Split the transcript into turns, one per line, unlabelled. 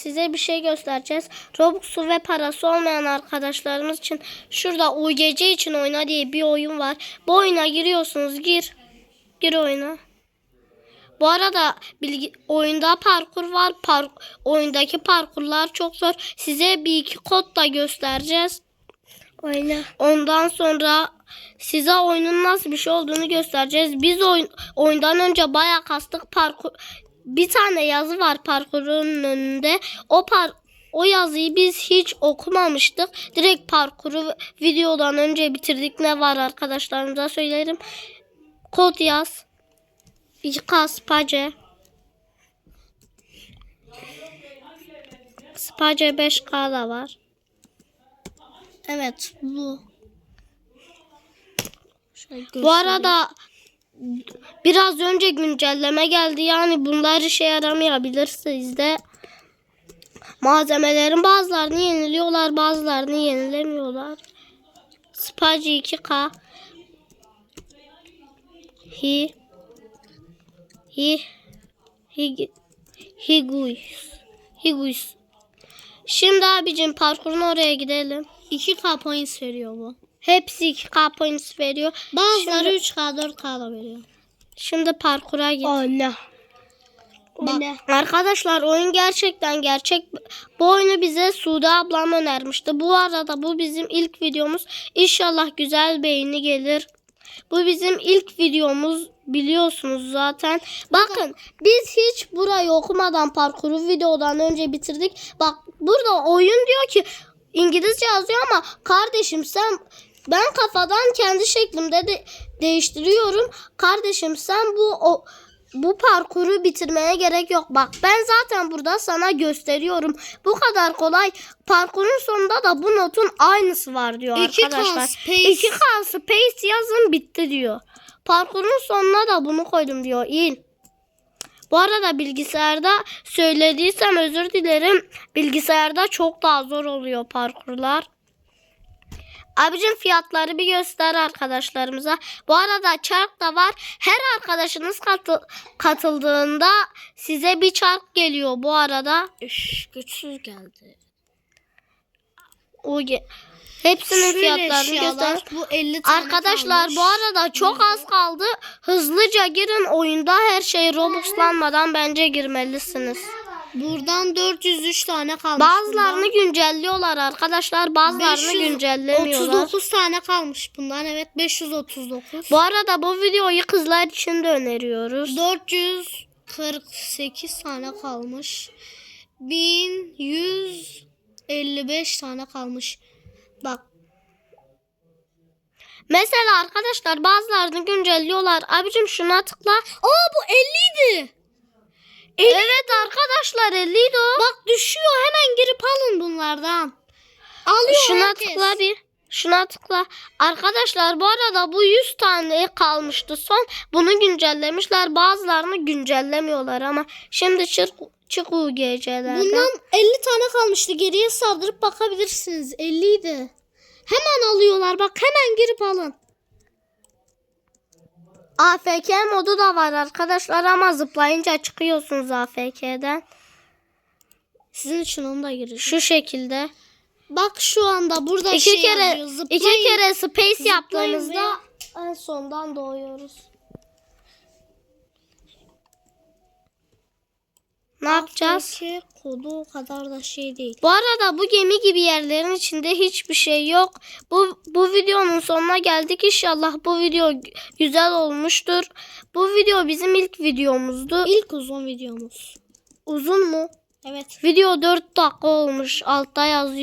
size bir şey göstereceğiz. Robux'u ve parası olmayan arkadaşlarımız için şurada UGC için oyna diye bir oyun var. Bu oyuna giriyorsunuz. Gir. Gir oyuna. Bu arada bilgi, oyunda parkur var. Park, oyundaki parkurlar çok zor. Size bir iki kod da göstereceğiz.
Oyna.
Ondan sonra size oyunun nasıl bir şey olduğunu göstereceğiz. Biz oyun, oyundan önce bayağı kastık parkur. Bir tane yazı var parkurun önünde. O par o yazıyı biz hiç okumamıştık. Direkt parkuru videodan önce bitirdik. Ne var arkadaşlarımıza söylerim. Kod yaz. 2K Space. Space 5K da var.
Evet bu.
Bu arada biraz önce güncelleme geldi. Yani bunlar işe yaramayabilir sizde. Malzemelerin bazılarını yeniliyorlar, bazılarını yenilemiyorlar. Space 2K Hi Hi Hi Higuis Higuis Şimdi abicim parkurun oraya gidelim.
2K points veriyor bu.
Hepsi 2K points veriyor.
Bazıları
Şimdi-
3K 4K da veriyor.
Şimdi parkura git.
Oyna.
Bak, arkadaşlar oyun gerçekten gerçek. Bu oyunu bize Sude ablam önermişti. Bu arada bu bizim ilk videomuz. İnşallah güzel beğeni gelir. Bu bizim ilk videomuz biliyorsunuz zaten. Bakın biz hiç burayı okumadan parkuru videodan önce bitirdik. Bak burada oyun diyor ki İngilizce yazıyor ama kardeşim sen ben kafadan kendi şeklimde de değiştiriyorum. Kardeşim sen bu o, bu parkuru bitirmeye gerek yok. Bak ben zaten burada sana gösteriyorum. Bu kadar kolay. Parkurun sonunda da bu notun aynısı var diyor
2K
arkadaşlar.
space.
2K space yazın bitti diyor. Parkurun sonuna da bunu koydum diyor. İyi. Bu arada bilgisayarda söylediysem özür dilerim. Bilgisayarda çok daha zor oluyor parkurlar. Abicim fiyatları bir göster arkadaşlarımıza. Bu arada çark da var. Her arkadaşınız katı- katıldığında size bir çark geliyor bu arada.
Üş, güçsüz geldi.
O ge- Hepsinin
Şöyle
fiyatlarını göster.
Bu 50 tane
Arkadaşlar
kalmış.
bu arada çok az kaldı. Hızlıca girin oyunda her şey Robux'lanmadan bence girmelisiniz.
Buradan 403 tane kalmış.
Bazılarını güncelliyorlar arkadaşlar. Bazılarını
539
güncellemiyorlar.
tane kalmış bundan. Evet 539.
Bu arada bu videoyu kızlar için de öneriyoruz.
448 tane kalmış. 1155 tane kalmış. Bak
Mesela arkadaşlar bazılarını güncelliyorlar. Abicim şuna tıkla.
Aa bu 50 idi.
Evet arkadaşlar 50 idi o.
Bak düşüyor hemen girip alın bunlardan. Alıyor
Şuna
herkes.
tıkla bir. Şuna tıkla. Arkadaşlar bu arada bu 100 tane kalmıştı son. Bunu güncellemişler. Bazılarını güncellemiyorlar ama şimdi çık çık UGC'lerden.
Bundan 50 tane kalmıştı. Geriye sardırıp bakabilirsiniz. 50 idi. Hemen alıyorlar. Bak hemen girip alın.
AFK modu da var arkadaşlar ama zıplayınca çıkıyorsunuz AFK'den.
Sizin için onu da girin.
Şu şekilde.
Bak şu anda burada
İki
şey
kere
yazıyor. Zıplayın.
iki kere space
Zıplayın
yaptığınızda en sondan doğuyoruz. Ne yapacağız?
AFK kodu o kadar da şey değil.
Bu arada bu gemi gibi yerlerin içinde hiçbir şey yok. Bu bu videonun sonuna geldik. İnşallah bu video gü- güzel olmuştur. Bu video bizim ilk videomuzdu.
İlk uzun videomuz.
Uzun mu?
Evet.
Video 4 dakika olmuş. Altta yazıyor.